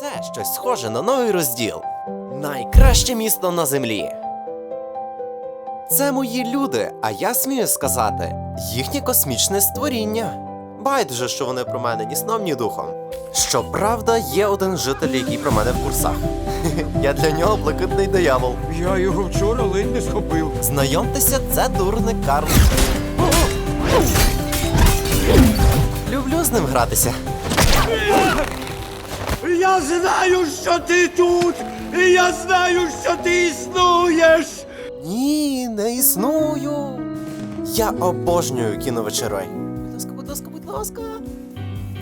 Це щось схоже на новий розділ. Найкраще місто на землі. Це мої люди, а я смію сказати, їхнє космічне створіння. Байдуже, що вони про мене ні сном, ні духом. Щоправда, є один житель, який про мене в курсах. Я для нього блакитний диявол. Я його вчора ледь не схопив. Знайомтеся, це дурник Карл. Люблю з ним гратися. Я знаю, що ти тут! І я знаю, що ти існуєш! Ні, не існую. Я обожнюю кіновечерой. Будь ласка, будь ласка, будь ласка.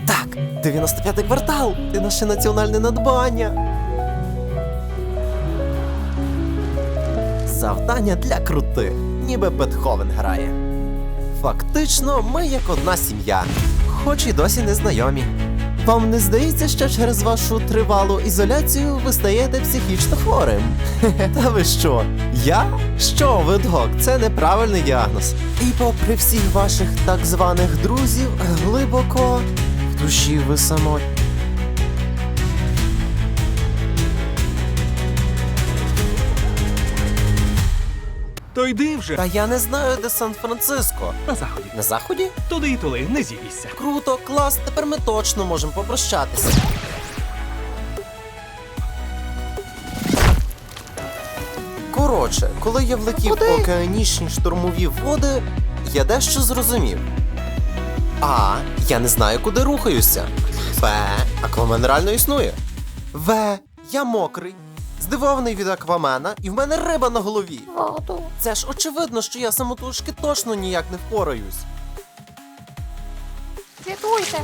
Так, 95-й квартал. Ти наше національне надбання. Завдання для крутих, ніби Бетховен грає. Фактично, ми як одна сім'я, хоч і досі не знайомі. Вам не здається, що через вашу тривалу ізоляцію ви стаєте психічно хворим? Та ви що? Я? Що ви, док? Це неправильний діагноз. І попри всіх ваших так званих друзів, глибоко в душі ви самотні. То йди вже Та я не знаю, де Сан-Франциско. на заході. На заході? Туди і тули, не зійся. Круто, клас, тепер ми точно можемо попрощатися. Коротше, коли я влетів в океанічні штурмові води, я дещо зрозумів. А. Я не знаю, куди рухаюся. Б. Аквамен реально існує. В. Я мокрий. Здивований від аквамена, і в мене риба на голові. Це ж очевидно, що я самотужки точно ніяк не впораюсь. Рятуйте!